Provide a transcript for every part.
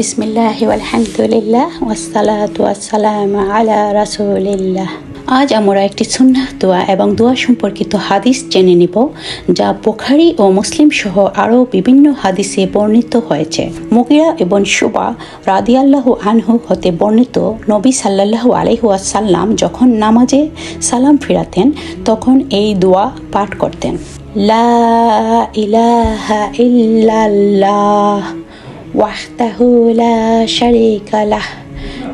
বিসমিল্লাহ আলহামদুলিল্লাহ ওয়াসালাতু ওয়াসসালাম আলা রাসূলিল্লাহ। আজ আমরা একটি সুন্নাহ দোয়া এবং দোয়া সম্পর্কিত হাদিস জেনে নিব, যা বুখারি ও মুসলিম সহ আরও বিভিন্ন হাদিসে বর্ণিত হয়েছে। মুগিরা এবং শুবা রাদিয়াল্লাহু আনহু হতে বর্ণিত নবী সাল্লাল্লাহু আলাইহি ওয়াসাল্লাম যখন নামাজে সালাম ফিরাতেন, তখন এই দোয়া পাঠ করতেন। লা ইলাহা ইল্লাল্লাহ। وحده لا شريك له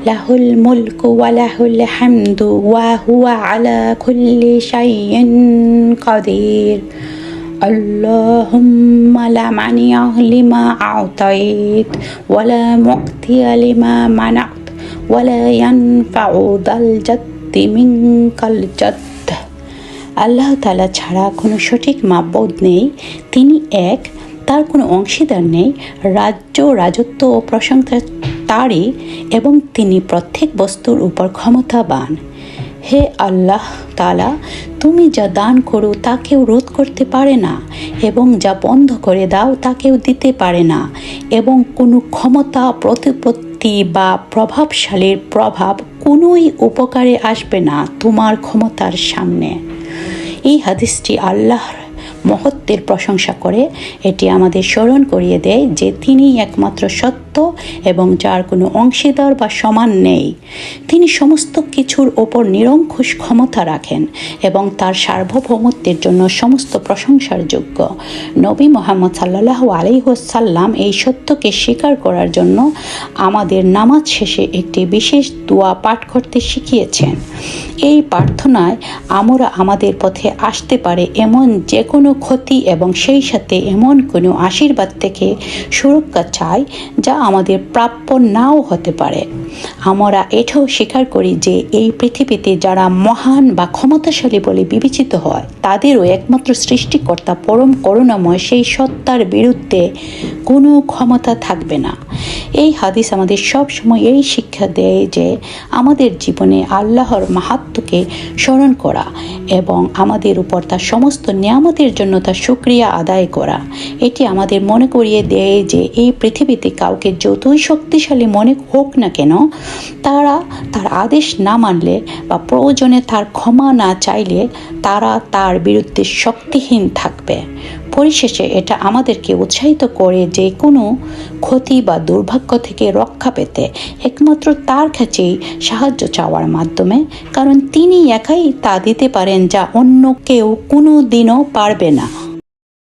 له الملك وله الحمد وهو على كل شيء قدير اللهم لا مانع لما أعطيت ولا معطي لما منعت ولا ينفع ذا الجد منك الجد আল্লাহ তালা ছাড়া কোনো সঠিক মাপবোধ নেই তিনি এক তার কোনো অংশীদার নেই। রাজ্য, রাজত্ব ও প্রশংসা তারই এবং তিনি প্রত্যেক বস্তুর উপর ক্ষমতাবান। হে আল্লাহ তালা তুমি যা দান করো তা কেউ রোধ করতে পারে না এবং যা বন্ধ করে দাও তা কেউ দিতে পারে না এবং কোনো ক্ষমতা, প্রতিপত্তি বা প্রভাবশালীর প্রভাব কোনোই উপকারে আসবে না তোমার ক্ষমতার সামনে। এই হাদিসটি আল্লাহর মহত্বের প্রশংসা করে এটি আমাদের স্মরণ করিয়ে দেয় যে তিনি একমাত্র সত্য এবং যার কোনো অংশীদার বা সমান নেই। তিনি সমস্ত কিছুর ওপর নিরঙ্কুশ ক্ষমতা রাখেন এবং তার সার্বভৌমত্বের জন্য সমস্ত প্রশংসার যোগ্য। নবী মোহাম্মদ সাল্লাহ আলিহসাল্লাম এই সত্যকে স্বীকার করার জন্য আমাদের নামাজ শেষে একটি বিশেষ দোয়া পাঠ করতে শিখিয়েছেন। এই প্রার্থনায় আমরা আমাদের পথে আসতে পারে এমন যে কোনো ক্ষতি এবং সেই সাথে এমন কোনো আশীর্বাদ থেকে সুরক্ষা চাই যা আমাদের প্রাপ্য নাও হতে পারে। আমরা এটাও স্বীকার করি যে এই পৃথিবীতে যারা মহান বা ক্ষমতাশালী বলে বিবেচিত হয়, তাদেরও একমাত্র সৃষ্টিকর্তা পরম করুণাময় সেই সত্তার বিরুদ্ধে কোনো ক্ষমতা থাকবে না। এই হাদিস আমাদের সব সময় এই শিক্ষা দেয় যে আমাদের জীবনে আল্লাহর মাহাত্মকে স্মরণ করা এবং আমাদের উপর তার সমস্ত নিয়ামতের জন্য তার সুক্রিয়া আদায় করা। এটি আমাদের মনে করিয়ে দেয় যে এই পৃথিবীতে কাউকে যতই শক্তিশালী মনে হোক না কেন, তারা তার আদেশ না মানলে বা প্রয়োজনে তার ক্ষমা না চাইলে তারা তার বিরুদ্ধে শক্তিহীন থাকবে। পরিশেষে এটা আমাদেরকে উৎসাহিত করে যে কোনো ক্ষতি বা দুর্ভাগ্য থেকে রক্ষা পেতে একমাত্র তার কাছেই সাহায্য চাওয়ার মাধ্যমে, কারণ তিনি একাই তা দিতে পারেন যা অন্য কেউ কোনো দিনও পারবে না।